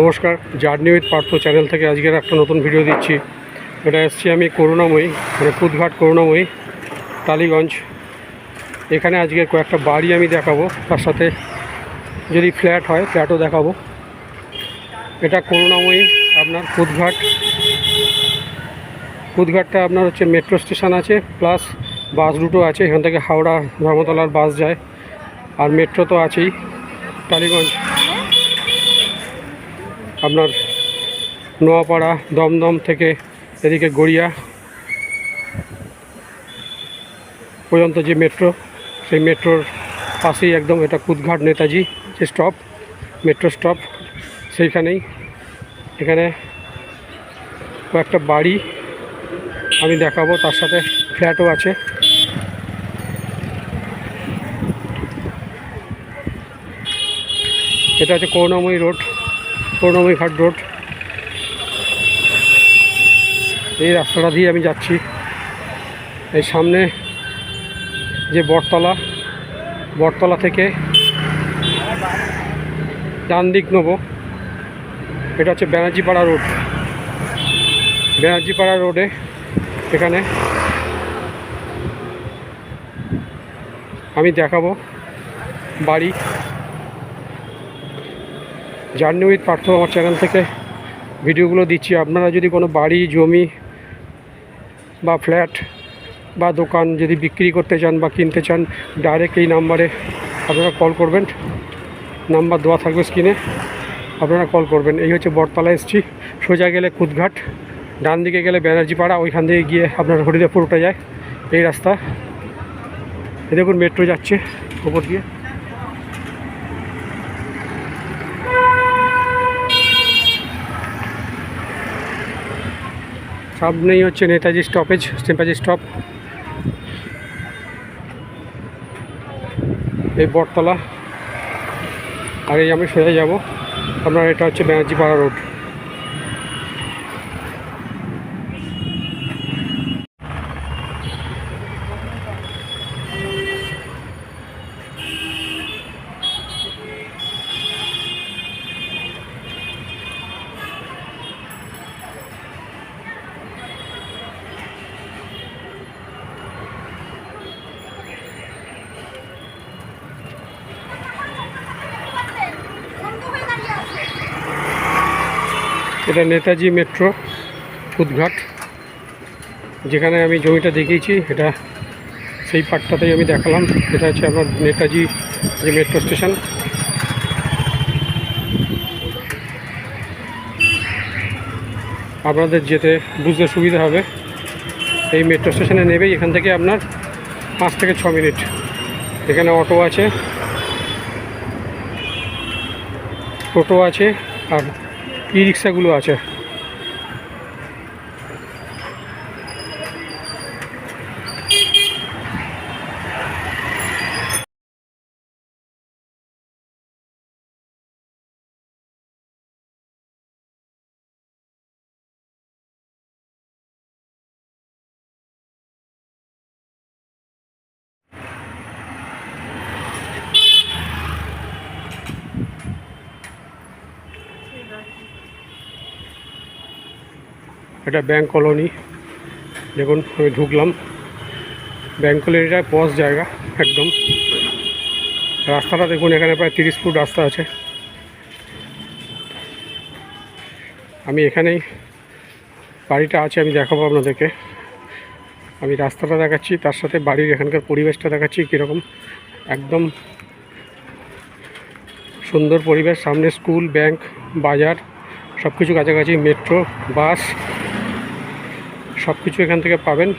নমস্কার journey with Partha channel থেকে আজকের একটা নতুন ভিডিও দিচ্ছি। এটা এসছি আমি করুণাময়ী মানে কুদঘাট করুণাময়ী, টালিগঞ্জ। এখানে আজকে কয়েকটা বাড়ি আমি দেখাবো, তার সাথে যদি ফ্ল্যাট হয় ফ্ল্যাটও দেখাবো। এটা করুণাময়ী, আপনার কুদঘাট কুদঘাটটা আপনার হচ্ছে মেট্রো স্টেশন আছে প্লাস বাস রুটও আছে, এখান থেকে হাওড়া ধর্মতলার বাস যায়। আর মেট্রো তো আছেই, টালিগঞ্জ। আপনার নোয়াপাড়া, দমদম থেকে এদিকে গড়িয়া পর্যন্ত যে মেট্রো, সেই মেট্রোর পাশেই একদম এটা কুদঘাট নেতাজি যে স্টপ, মেট্রো স্টপ, সেইখানেই। এখানে কয়েকটা বাড়ি আমি দেখাবো, তার সাথে ফ্ল্যাটও আছে। এটা হচ্ছে করুণাময়ী রোড। করুণাময়ী ঘাট রোড। এই রাস্তাটা দিয়ে আমি যাচ্ছি। এই সামনে যে বটতলা বটতলা থেকে ডান দিক নেব। এটা হচ্ছে ব্যানার্জিপাড়া রোড। ব্যানার্জিপাড়া রোডে এখানে আমি দেখাবো বাড়ি। জার্নি উইথ পার্থ আমার চ্যানেল থেকে ভিডিওগুলো দিচ্ছি। আপনারা যদি কোনো বাড়ি, জমি বা ফ্ল্যাট বা দোকান যদি বিক্রি করতে চান বা কিনতে চান ডাইরেক্ট এই নাম্বারে আপনারা কল করবেন। নাম্বার দেওয়া থাকবে স্ক্রিনে আপনারা কল করবেন। এই হচ্ছে বটতলা এসছি। সোজা গেলে কুদঘাট ডান দিকে গেলে ব্যানার্জি পাড়া ওইখান থেকে গিয়ে আপনার হরিদেবপুর উঠে যায়। এই রাস্তা। দেখুন মেট্রো যাচ্ছে ওপর দিয়ে। সামনেই হচ্ছে নেতাজি স্টপেজ নেতাজি স্টপ এই বটতলা। আর এই আমি সোজা যাব। আপনার এটা হচ্ছে ব্যানার্জি পাড়া রোড। এটা নেতাজি মেট্রো ফুদঘাট যেখানে আমি জমিটা দেখিয়েছি, এটা সেই পার্টটাতেই আমি দেখালাম। এটা হচ্ছে আপনার নেতাজি যে মেট্রো স্টেশন। আপনাদের যেতে বুঝতে সুবিধা হবে। এই মেট্রো স্টেশনে নেবেই, এখান থেকে আপনার পাঁচ থেকে ছ মিনিট। এখানে অটো আছে টোটো আছে, আর ই রিক্সাগুলো আছে। এটা ব্যাংক কলোনি দেখুন, আমি ঢুকলাম। ব্যাংক কলোনিটা পস জায়গা, একদম। রাস্তাটা দেখুন, এখানে প্রায় তিরিশ ফুট রাস্তা আছে। আমি এখানেই বাড়িটা আছে, আমি দেখাবো আপনাদেরকে। আমি রাস্তাটা দেখাচ্ছি, তার সাথে বাড়ির এখানকার পরিবেশটা দেখাচ্ছি, কীরকম। একদম সুন্দর পরিবেশ, সামনে স্কুল ব্যাংক বাজার সব কিছু কাছাকাছি মেট্রো বাস সব কিছু এখান থেকে পাবেন।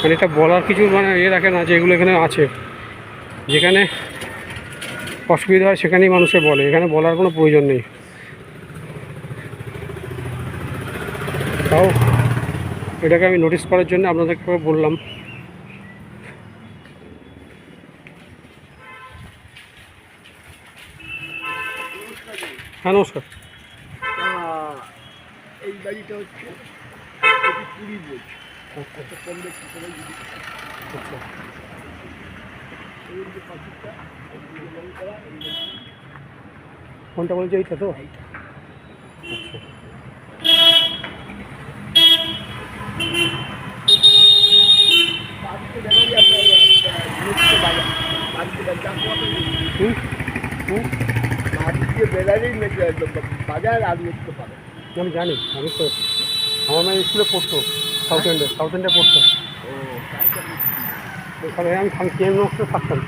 মানে এটা বলার কিছু মানে ইয়ে রাখে না যে এগুলো এখানে আছে। যেখানে অসুবিধা হয় সেখানেই মানুষে বলে, এখানে বলার কোনো প্রয়োজন নেই। তাও এটাকে আমি নোটিস করার জন্য আপনাদেরকে বললাম। হ্যাঁ নমস্কার। এই বাড়িটা হচ্ছে কুড়ি বোঝ কত কম দেখতে সবাই আচ্ছা। এই যে পাখিটা করা, কোনটা বলছে এইটা তো? বাজার আর মুক্ত পাবেন আমি জানি আমি তো আমার মেয়ে স্কুলে পড়তো সাউথ এন্ডে সাউথ এন্ডে পড়তো। ও তাই তো আমি- থাকতাম।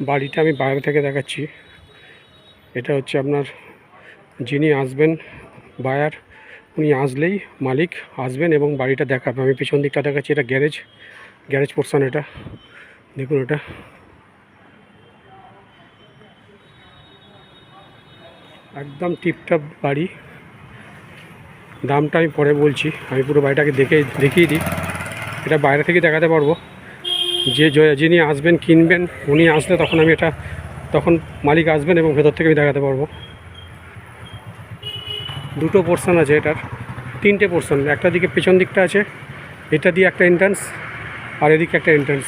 বাড়িটা আমি বাইরে থেকে দেখাচ্ছি। এটা হচ্ছে আপনার যিনি আসবেন, বায়ার, উনি আসলেই মালিক, আসবেন এবং বাড়িটা দেখাবে। আমি পিছন দিকটা দেখাচ্ছি, এটা গ্যারেজ গ্যারেজ পোর্শন এটা। দেখুন এটা। একদম টিপটপ বাড়ি। দামটা আমি পরে বলছি। আমি পুরো বাড়িটাকে দেখে দেখিয়ে দিই। এটা বাইরে থেকে দেখাতে পারব। যে য- যিনি আসবেন, কিনবেন, উনি আসলে তখন আমি এটা তখন মালিক আসবেন এবং ভেতর থেকে আমি দেখাতে পারব। দুটো পোর্শন আছে এটার। তিনটে পোর্শন একটা দিকে পেছন দিকটা আছে। এটা দিয়ে একটা এন্ট্রান্স আর এদিকে একটা এন্ট্রান্স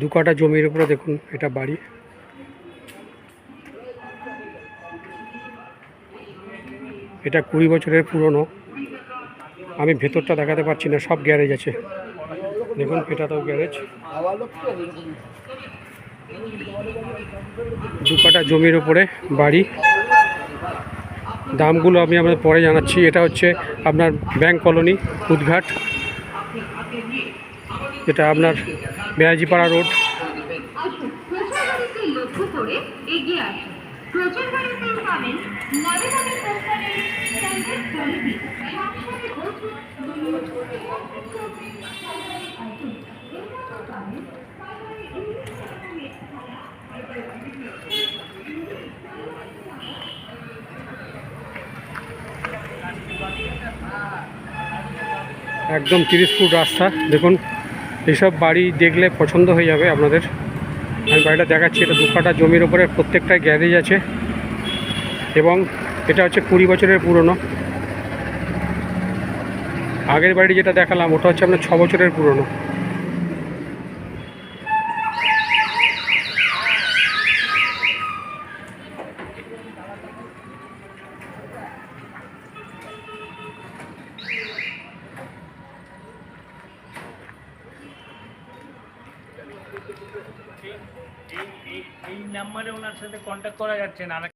দু কাটা জমির উপরে দেখুন, এটা বাড়ি। এটা কুড়ি বছরের পুরনো। আমি ভেতরটা দেখাতে পারছি না, সব গ্যারেজ আছে। দেখুন এটা তো গ্যারেজ। দু কাটা জমির উপরে বাড়ি। দামগুলো আমি আপনাদের পরে জানাচ্ছি। এটা হচ্ছে আপনার ব্যাংক কলোনি কুদঘাট এটা আপনার বেয়াজিপাড়া রোড। একদম তিরিশ ফুট রাস্তা দেখুন। এইসব বাড়ি দেখলে পছন্দ হয়ে যাবে আপনাদের। আমি বাড়িটা দেখাচ্ছি, এটা দু কাটা জমির ওপরে প্রত্যেকটা গ্যারেজ আছে। এবং এটা হচ্ছে কুড়ি বছরের পুরনো। আগের বাড়ি যেটা দেখালাম, ওটা হচ্ছে আপনার ছ বছরের পুরনো। নাম্বারে ওনার সাথে কন্ট্যাক্ট করা যাচ্ছে না। আর